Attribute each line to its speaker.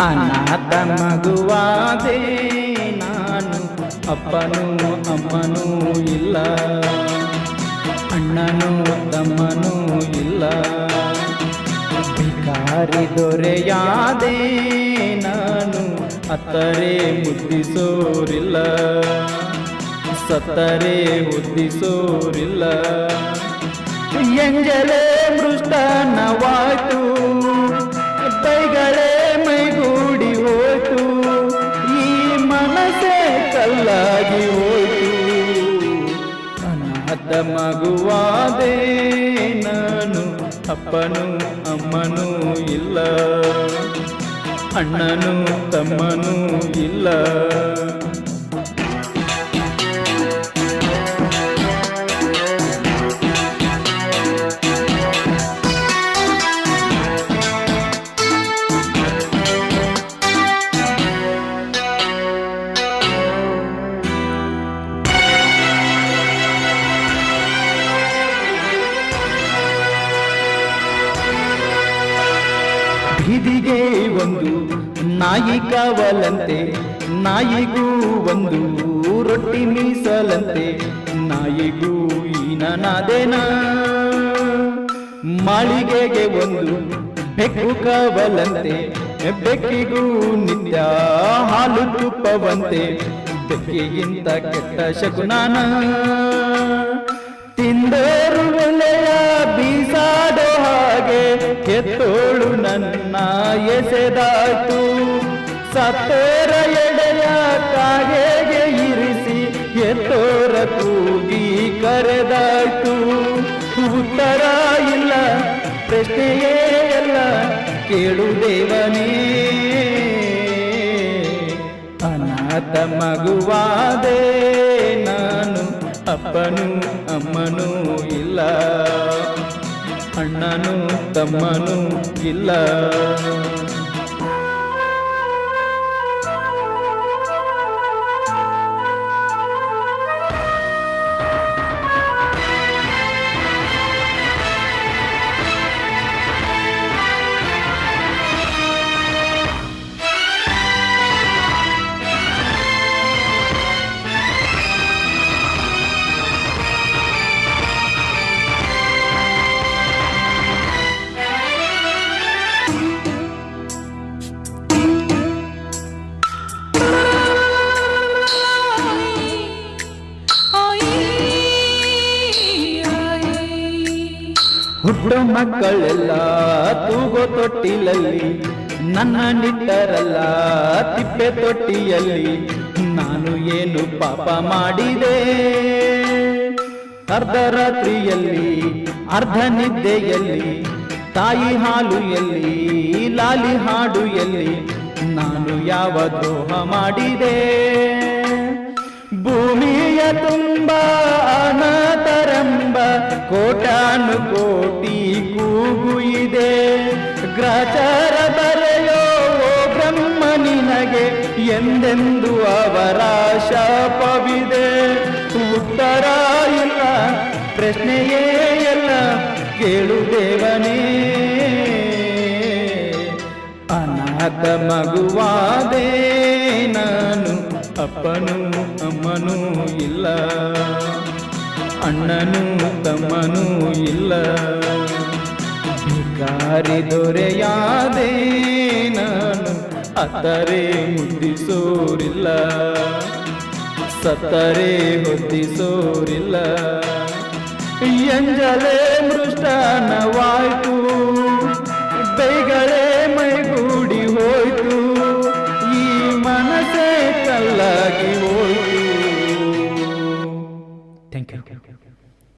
Speaker 1: ಅನಾಥ ಮಗುವಾದೆ ನಾನು ಅಪ್ಪನೂ ಅಮ್ಮನೂ ಇಲ್ಲ. ಅಣ್ಣನೂ ತಮ್ಮನೂ ಇಲ್ಲ. ಭಿಕಾರಿ ದೊರೆಯಾದೆ ನಾನು ಅತ್ತರೆ ಮುದ್ದಿಸೋರಿಲ್ಲ. ಸತ್ತರೆ ಉದ್ದಿಸೋರಿಲ್ಲ ಎಂಜಲೇ ಮೃಷ್ಟನವಾಯ್ತು. ಮಗುವಾದೆ ನಾನು ಅಪ್ಪನು ಅಮ್ಮನೂ ಇಲ್ಲ. ಅಣ್ಣನು ತಮ್ಮನೂ ಇಲ್ಲ. ಬೀದಿಗೆ ಒಂದು ನಾಯಿ ಕಾವಲಂತೆ, ನಾಯಿಗೂ ಒಂದು ರೊಟ್ಟಿ ಮೀಸಲಂತೆ, ನಾಯಿಗೂ ಈನನಾದೇನ? ಮಾಳಿಗೆಗೆ ಒಂದು ಬೆಕ್ಕು ಕಾವಲಂತೆ, ಬೆಕ್ಕಿಗೂ ನಿತ್ಯ ಹಾಲು ತುಪ್ಪವಂತೆ, ಬೆಕ್ಕಿಗಿಂತ ಕೆಟ್ಟ ಶಕುನಾನ ತಿಂದೋರು ಬೀಸಾಡೋ ಹಾಗೆ ಎತ್ತೋಳು ನನ್ನ ಎಸೆದಾಯ್ತು ಸತ್ತೋರ ಎಡೆಯ ಕಾಗೆಗೆ ಇರಿಸಿ, ಎತ್ತೋರ ಕೂಗಿ ಕರೆದಾಟು ಉತ್ತರ ಇಲ್ಲ, ಪ್ರಶ್ನೆಯೇ ಎಲ್ಲ ಕೇಳು ದೇವನೇ. ಅನಾಥ ಮಗುವಾದೆ ನಾನು, ಅಪ್ಪನು ಅಮ್ಮನೂ ಇಲ್ಲ. ಅಣ್ಣನೂ ತಮ್ಮನೂ ಇಲ್ಲ ಹುಟ್ಟು ಮಕ್ಕಳೆಲ್ಲ ತೂಗೋ ತೊಟ್ಟಿಲಲ್ಲಿ, ನನ್ನ ನಿಟ್ಟರಲ್ಲ ತಿಪ್ಪೆ ತೊಟ್ಟಿಯಲ್ಲಿ, ನಾನು ಏನು ಪಾಪ ಮಾಡಿದೆ? ಅರ್ಧ ರಾತ್ರಿಯಲ್ಲಿ ಅರ್ಧ ನಿದ್ದೆಯಲ್ಲಿ ತಾಯಿ ಹಾಲು ಎಲ್ಲಿ ಲಾಲಿ ಹಾಡು ಎಲ್ಲಿ ನಾನು ಯಾವ ದ್ರೋಹ ಮಾಡಿದೆ? ಭೂಮಿಯ ತುಂಬ ಅನಾಥರಂಬ ಕೋಟಾನು ಕೋಟಿ ಕೂಗು ಇದೆ. ಗ್ರಚರ ಬರೆಯೋ ಬ್ರಹ್ಮ ನಿನಗೆ ಎಂದೆಂದು ಅವರ ಶಾಪವಿದೆ. ಉತ್ತರ ಇಲ್ಲ, ಪ್ರಶ್ನೆಯೇ ಎಲ್ಲ ಕೇಳು ದೇವನೇ. ಅನಾಥ ಮಗುವಾದೆ ನಾನು. ಅಪ್ಪನೂ ಅಮ್ಮನೂ ಇಲ್ಲ, ಅಣ್ಣನೂ ತಮ್ಮನೂ ಇಲ್ಲ. ಭಿಕಾರಿ ದೊರೆಯಾದೆ ನಾನು ಅತ್ತರೆ ಮುದ್ದಿಸೋರಿಲ್ಲ. ಸತ್ತರೆ ಹೊದ್ದಿಸೋರಿಲ್ಲ ಎಂಜಲೇ ಮೃಷ್ಟನವಾಯ್ತು.